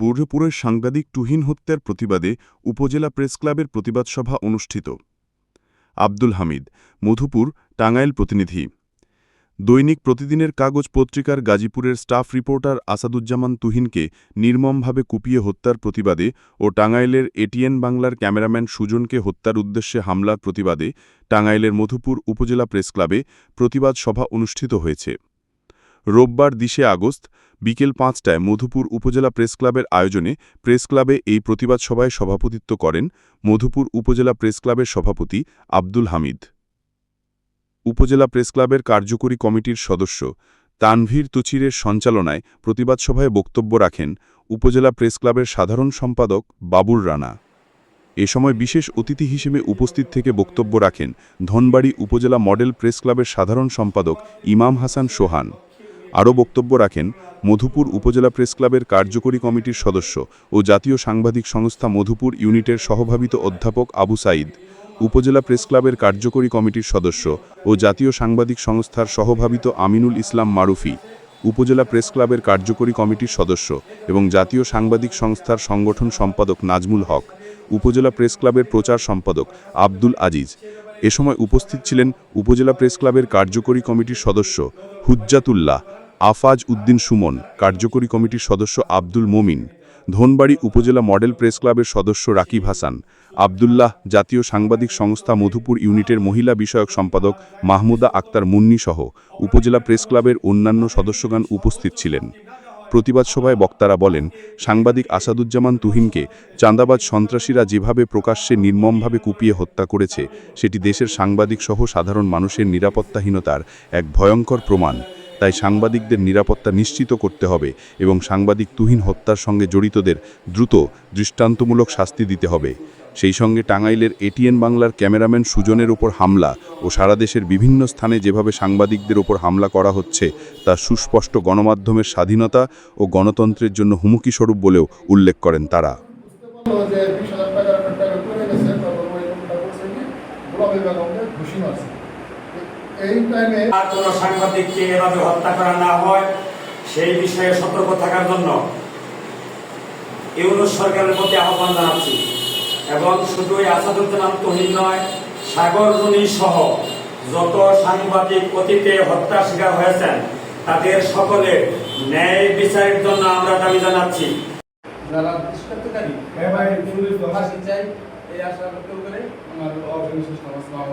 মধুপুরের সাংবাদিক টুহিন হত্যার প্রতিবাদে উপজেলা প্রেস ক্লাবের প্রতিবাদ সভা অনুষ্ঠিত। আব্দুল হামিদ, মধুপুর, টাঙ্গাইল প্রতিনিধি। দৈনিক প্রতিদিনের কাগজ পত্রিকার গাজীপুরের স্টাফ রিপোর্টার আসাদুজ্জামান তুহিনকে নির্মমভাবে কুপিয়ে হত্যার প্রতিবাদে ও টাঙ্গাইলের এটিএন বাংলার ক্যামেরাম্যান সুজনকে হত্যার উদ্দেশ্যে হামলার প্রতিবাদে টাঙ্গাইলের মধুপুর উপজেলা প্রেস ক্লাবে প্রতিবাদ সভা অনুষ্ঠিত হয়েছে। রোববার দিশে আগস্ট বিকেল পাঁচটায় মধুপুর উপজেলা প্রেস ক্লাবের আয়োজনে প্রেস ক্লাবে এই প্রতিবাদ সভায় সভাপতিত্ব করেন মধুপুর উপজেলা প্রেস ক্লাবের সভাপতি আব্দুল হামিদ। উপজেলা প্রেস ক্লাবের কার্যকরী কমিটির সদস্য তানভীর তুচিরের সঞ্চালনায় প্রতিবাদ সভায় বক্তব্য রাখেন উপজেলা প্রেস ক্লাবের সাধারণ সম্পাদক বাবুর রানা। এ সময় বিশেষ অতিথি হিসেবে উপস্থিত থেকে বক্তব্য রাখেন ধনবাড়ি উপজেলা মডেল প্রেস ক্লাবের সাধারণ সম্পাদক ইমাম হাসান সোহান। আরও বক্তব্য রাখেন মধুপুর উপজেলা প্রেস ক্লাবের কার্যকরী কমিটির সদস্য ও জাতীয় সাংবাদিক সংস্থা মধুপুর ইউনিটের সহভাবিত অধ্যাপক আবু সাইদ উপজেলা প্রেস ক্লাবের কার্যকরী কমিটির সদস্য ও জাতীয় সাংবাদিক সংস্থার সহভাবিত আমিনুল ইসলাম মারুফি, উপজেলা প্রেস ক্লাবের কার্যকরী কমিটির সদস্য এবং জাতীয় সাংবাদিক সংস্থার সংগঠন সম্পাদক নাজমুল হক, উপজেলা প্রেস ক্লাবের প্রচার সম্পাদক আব্দুল আজিজ এ সময় উপস্থিত ছিলেন উপজেলা প্রেস ক্লাবের কার্যকরী কমিটির সদস্য হুজ্জাতুল্লাহ, আফাজ উদ্দিন সুমন, কার্যকরী কমিটির সদস্য আব্দুল মোমিন, ধনবাড়ি উপজেলা মডেল প্রেস ক্লাবের সদস্য রাকিব হাসান, আবদুল্লাহ জাতীয় সাংবাদিক সংস্থা মধুপুর ইউনিটের মহিলা বিষয়ক সম্পাদক মাহমুদা আক্তার মুন্নি সহ উপজেলা প্রেস ক্লাবের অন্যান্য সদস্যগণ উপস্থিত ছিলেন। প্রতিবাদ সভায় বক্তারা বলেন, সাংবাদিক আসাদুজ্জামান তুহিনকে চাঁদাবাজ সন্ত্রাসীরা যেভাবে প্রকাশ্যে নির্মমভাবে কুপিয়ে হত্যা করেছে, সেটি দেশের সাংবাদিক সহ সাধারণ মানুষের নিরাপত্তাহীনতার এক ভয়ঙ্কর প্রমাণ। সাংবাদিকদের নিরাপত্তা নিশ্চিত করতে হবে এবং সাংবাদিক তুহিন হত্যার সঙ্গে জড়িতদের দ্রুত দৃষ্টান্তমূলক শাস্তি দিতে হবে। সেই সঙ্গে টাঙ্গাইলের এটিএন বাংলার ক্যামেরাম্যান সুজনের ওপর হামলা ও সারা দেশের বিভিন্ন স্থানে যেভাবে সাংবাদিকদের ওপর হামলা করা হচ্ছে, তা সুস্পষ্ট গণমাধ্যমের স্বাধীনতা ও গণতন্ত্রের জন্য হুমকি স্বরূপ বলেও উল্লেখ করেন তারা। এই টাইমে আর কোনো সাংবাদিককে এভাবে হত্যা করা না হয় সেই বিষয়ে সতর্ক থাকার জন্য ইউনুস সরকারের প্রতি আহ্বান জানাচ্ছি। এবং শুধু আসাদুজ্জামান তহিন নয় সাগর রুনি সহ যত সাংবাদিক অতীতে হত্যার শিকার হয়েছেন তাদের সকলে ন্যায় বিচারের জন্য আমরা দাবি জানাচ্ছি। যারা দুষ্কৃতকারী ফাঁসি চাই এই আশা করতে করে আমার অবিশ্বাস সমাজ